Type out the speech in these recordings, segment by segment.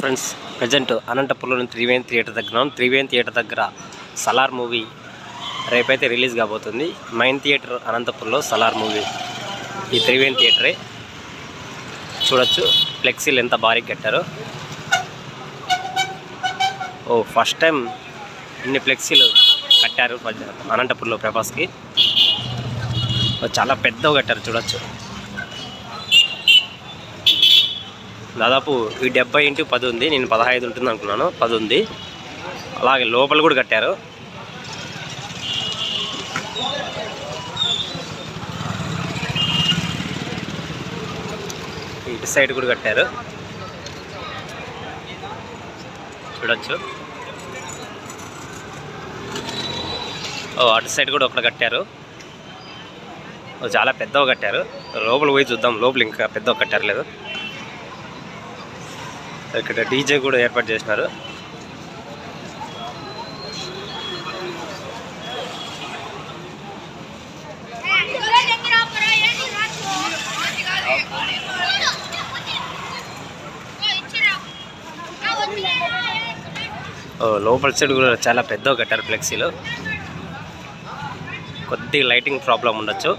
Friends present అనంతపురంలోని Triveni theatre దగ్గర ఉన్నాం. త్రివేణి థియేటర్ దగ్గర సలార్ మూవీ రేపైతే రిలీజ్ కాబోతుంది. మైన్ థియేటర్ అనంతపురంలో సలార్ మూవీ. ఈ త్రివేణి థియేటరే. చూడొచ్చు. ఫ్లెక్సీలు ఎంత భారీ కట్టారో. ఓ ఫస్ట్ టైం ఇన్ని ఫ్లెక్సీలు కట్టారు అనంతపురంలో ప్రభాస్కి. చాలా పెద్దగా కట్టారు. చూడొచ్చు. దాదాపు ఈ డెబ్బై ఇంటూ పది ఉంది. నేను పదహైదు ఉంటుంది అనుకున్నాను. పది ఉంది. అలాగే లోపల కూడా కట్టారు. ఇటు సైడ్ కూడా కట్టారు. చూడొచ్చు. ఓ అటు సైడ్ కూడా ఒకటి కట్టారు. చాలా పెద్దగా కట్టారు. లోపల పోయి చూద్దాం. లోపల ఇంకా పెద్దగా కట్టారు లేదు. ఇక్కడ డీజే కూడా ఏర్పాటు చేసినారు. లోపల సైడ్ కూడా చాలా పెద్ద కట్టారు ఫ్లెక్సీలో. కొద్ది లైటింగ్ ప్రాబ్లం ఉండొచ్చు.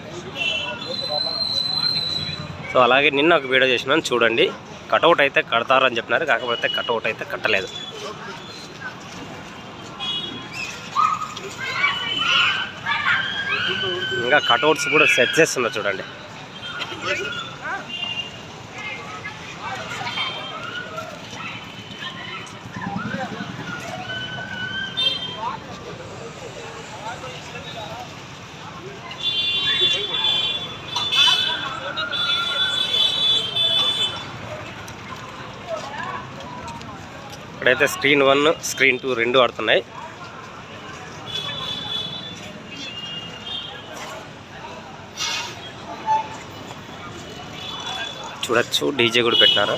సో అలాగే నిన్న ఒక వీడియో చేసినాను చూడండి. కటౌట్ అయితే కడతారని చెప్పినారు కాకపోతే కటౌట్ అయితే కట్టలేదు. ఇంకా కటౌట్స్ కూడా సెట్ చేస్తున్నారు చూడండి. ఇక్కడైతే స్క్రీన్ వన్ స్క్రీన్ టూ రెండు ఆడుతున్నాయి. చూడొచ్చు డీజే కూడా పెట్టినారు?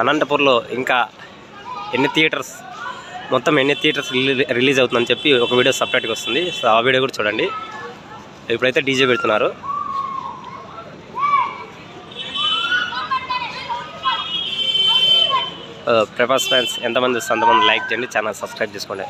అనంతపూర్లో ఇంకా ఎన్ని థియేటర్స్ మొత్తం ఎన్ని థియేటర్స్ రిలీజ్ అవుతుందని చెప్పి ఒక వీడియో సపరేట్గా వస్తుంది. సో ఆ వీడియో కూడా చూడండి. ఇప్పుడైతే డీజే పెడుతున్నారు. ప్రభాస్ ఫ్యాన్స్ ఎంతమంది వస్తే అంతమంది లైక్ చేయండి ఛానల్ సబ్స్క్రైబ్ చేసుకోండి.